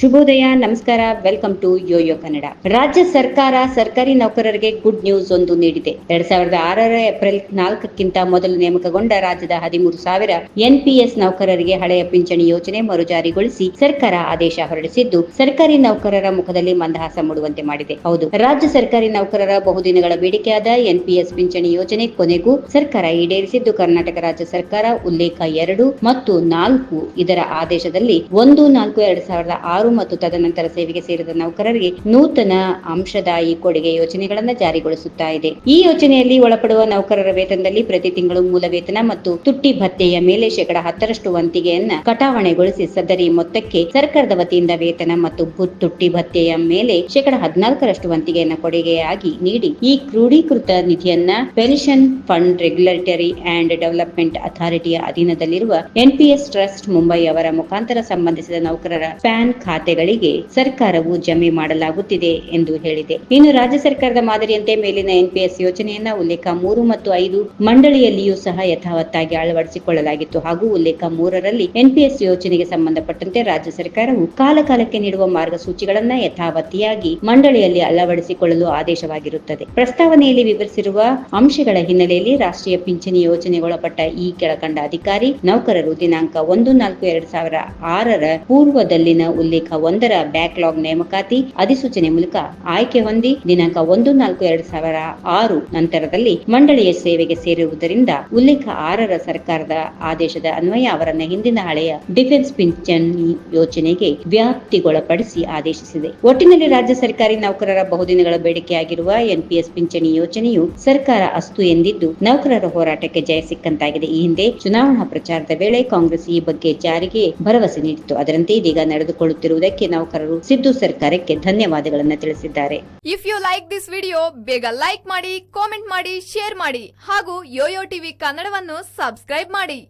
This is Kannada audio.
ಶುಭೋದಯ, ನಮಸ್ಕಾರ ವೆಲ್ಕಮ್ ಟು ಯೋಯೋ ಕನ್ನಡ ರಾಜ್ಯ ಸರ್ಕಾರ, ಸರ್ಕಾರಿ ನೌಕರರಿಗೆ ಗುಡ್ ನ್ಯೂಸ್ ಒಂದು ನೀಡಿದೆ. ಎರಡ್ ಸಾವಿರದ ಆರರ ಏಪ್ರಿಲ್ ನಾಲ್ಕಕ್ಕಿಂತ ಮೊದಲು ನೇಮಕಗೊಂಡ ರಾಜ್ಯದ ಹದಿಮೂರು ಸಾವಿರ ಎನ್ಪಿಎಸ್ ನೌಕರರಿಗೆ ಹಳೆಯ ಪಿಂಚಣಿ ಯೋಜನೆ ಮರುಜಾರಿಗೊಳಿಸಿ ಸರ್ಕಾರ ಆದೇಶ ಹೊರಡಿಸಿದ್ದು, ಸರ್ಕಾರಿ ನೌಕರರ ಮುಖದಲ್ಲಿ ಮಂದಹಾಸ ಮೂಡುವಂತೆ ಮಾಡಿದೆ. ಹೌದು, ರಾಜ್ಯ ಸರ್ಕಾರಿ ನೌಕರರ ಬಹುದಿನಗಳ ಬೇಡಿಕೆಯಾದ ಎನ್ಪಿಎಸ್ ಪಿಂಚಣಿ ಯೋಜನೆ ಕೊನೆಗೂ ಸರ್ಕಾರ ಈಡೇರಿಸಿದ್ದು, ಕರ್ನಾಟಕ ರಾಜ್ಯ ಸರ್ಕಾರ ಉಲ್ಲೇಖ ಎರಡು ಮತ್ತು ನಾಲ್ಕು ಇದರ ಆದೇಶದಲ್ಲಿ ಒಂದು ನಾಲ್ಕು ಎರಡ್ ಸಾವಿರದ ಆರು ಮತ್ತು ತದನಂತರ ಸೇವೆಗೆ ಸೇರಿದ ನೌಕರರಿಗೆ ನೂತನ ಅಂಶದಾಯಿ ಕೊಡುಗೆ ಯೋಜನೆಗಳನ್ನು ಜಾರಿಗೊಳಿಸುತ್ತಾ ಇದೆ. ಈ ಯೋಜನೆಯಲ್ಲಿ ಒಳಪಡುವ ನೌಕರರ ವೇತನದಲ್ಲಿ ಪ್ರತಿ ತಿಂಗಳು ಮೂಲ ವೇತನ ಮತ್ತು ತುಟ್ಟಿ ಭತ್ಯೆಯ ಮೇಲೆ ಶೇಕಡ ಹತ್ತರಷ್ಟು ವಂತಿಗೆಯನ್ನ ಕಟಾವಣೆಗೊಳಿಸಿ ಸದರಿ ಮೊತ್ತಕ್ಕೆ ಸರ್ಕಾರದ ವತಿಯಿಂದ ವೇತನ ಮತ್ತು ತುಟ್ಟಿ ಭತ್ಯೆಯ ಮೇಲೆ ಶೇಕಡ ಹದಿನಾಲ್ಕರಷ್ಟು ವಂತಿಗೆಯನ್ನ ಕೊಡುಗೆಯಾಗಿ ನೀಡಿ ಈ ಕ್ರೋಢೀಕೃತ ನಿಧಿಯನ್ನ pension fund regulatory and development ಅಥಾರಿಟಿಯ ಅಧೀನದಲ್ಲಿರುವ ಎನ್ಪಿಎಸ್ ಟ್ರಸ್ಟ್ ಮುಂಬೈ ಅವರ ಮುಖಾಂತರ ಸಂಬಂಧಿಸಿದ ನೌಕರರ ಪ್ಯಾನ್ ಖಾತೆಗಳಿಗೆ ಸರ್ಕಾರವು ಜಮೆ ಮಾಡಲಾಗುತ್ತಿದೆ ಎಂದು ಹೇಳಿದೆ. ಇನ್ನು ರಾಜ್ಯ ಸರ್ಕಾರದ ಮಾದರಿಯಂತೆ ಮೇಲಿನ ಎನ್ಪಿಎಸ್ ಯೋಜನೆಯನ್ನ ಉಲ್ಲೇಖ ಮೂರು ಮತ್ತು ಐದು ಮಂಡಳಿಯಲ್ಲಿಯೂ ಸಹ ಯಥಾವತ್ತಾಗಿ ಅಳವಡಿಸಿಕೊಳ್ಳಲಾಗಿತ್ತು. ಹಾಗೂ ಉಲ್ಲೇಖ ಮೂರರಲ್ಲಿ ಎನ್ಪಿಎಸ್ ಯೋಜನೆಗೆ ಸಂಬಂಧಪಟ್ಟಂತೆ ರಾಜ್ಯ ಸರ್ಕಾರವು ಕಾಲಕಾಲಕ್ಕೆ ನೀಡುವ ಮಾರ್ಗಸೂಚಿಗಳನ್ನ ಯಥಾವತ್ತಿಯಾಗಿ ಮಂಡಳಿಯಲ್ಲಿ ಅಳವಡಿಸಿಕೊಳ್ಳಲು ಆದೇಶವಾಗಿರುತ್ತದೆ. ಪ್ರಸ್ತಾವನೆಯಲ್ಲಿ ವಿವರಿಸಿರುವ ಅಂಶಗಳ ಹಿನ್ನೆಲೆಯಲ್ಲಿ ರಾಷ್ಟ್ರೀಯ ಪಿಂಚಣಿ ಯೋಜನೆಗೊಳಪಟ್ಟ ಈ ಕೆಳಕಂಡ ಅಧಿಕಾರಿ ನೌಕರರು ದಿನಾಂಕ ಒಂದು ನಾಲ್ಕು ಎರಡ್ ಸಾವಿರ ಆರರ ಪೂರ್ವದಲ್ಲಿನ ಉಲ್ಲೇಖ ಒಂದರ ಬ್ಯಾಕ್ಲಾಗ್ ನೇಮಕಾತಿ ಅಧಿಸೂಚನೆ ಮೂಲಕ ಆಯ್ಕೆ ಹೊಂದಿ ದಿನಾಂಕ ಒಂದು ನಾಲ್ಕು ಎರಡ್ ಸಾವಿರ ಆರು ನಂತರದಲ್ಲಿ ಮಂಡಳಿಯ ಸೇವೆಗೆ ಸೇರಿರುವುದರಿಂದ ಉಲ್ಲೇಖ ಆರರ ಸರ್ಕಾರದ ಆದೇಶದ ಅನ್ವಯ ಅವರನ್ನು ಹಿಂದಿನ ಹಳೆಯ ಡಿಫೆನ್ಸ್ ಪಿಂಚಣಿ ಯೋಜನೆಗೆ ವ್ಯಾಪ್ತಿಗೊಳಪಡಿಸಿ ಆದೇಶಿಸಿದೆ. ಒಟ್ಟಿನಲ್ಲಿ ರಾಜ್ಯ ಸರ್ಕಾರಿ ನೌಕರರ ಬಹುದಿನಗಳ ಬೇಡಿಕೆಯಾಗಿರುವ ಎನ್ಪಿಎಸ್ ಪಿಂಚಣಿ ಯೋಜನೆಯು ಸರ್ಕಾರ ಅಸ್ತು ಎಂದಿದ್ದು, ನೌಕರರ ಹೋರಾಟಕ್ಕೆ ಜಯ ಸಿಕ್ಕಂತಾಗಿದೆ. ಈ ಹಿಂದೆ ಚುನಾವಣಾ ಪ್ರಚಾರದ ವೇಳೆ ಕಾಂಗ್ರೆಸ್ ಈ ಬಗ್ಗೆ ಜಾರಿಗೆ ಭರವಸೆ ನೀಡಿತ್ತು. ಅದರಂತೆ ಇದೀಗ ನಡೆದುಕೊಳ್ಳುತ್ತಿರುವುದಕ್ಕೆ ನೌಕರರು ಸಿದ್ದು ಸರ್ಕಾರಕ್ಕೆ ಧನ್ಯವಾದಗಳನ್ನು ತಿಳಿಸಿದ್ದಾರೆ. If you like this video ಬೇಗ ಲೈಕ್ ಮಾಡಿ ಕಾಮೆಂಟ್ ಮಾಡಿ ಶೇರ್ ಮಾಡಿ ಹಾಗೂ ಯೋಯೋ ಟಿವಿ ಕನ್ನಡವನ್ನು ಸಬ್ಸ್ಕ್ರೈಬ್ ಮಾಡಿ.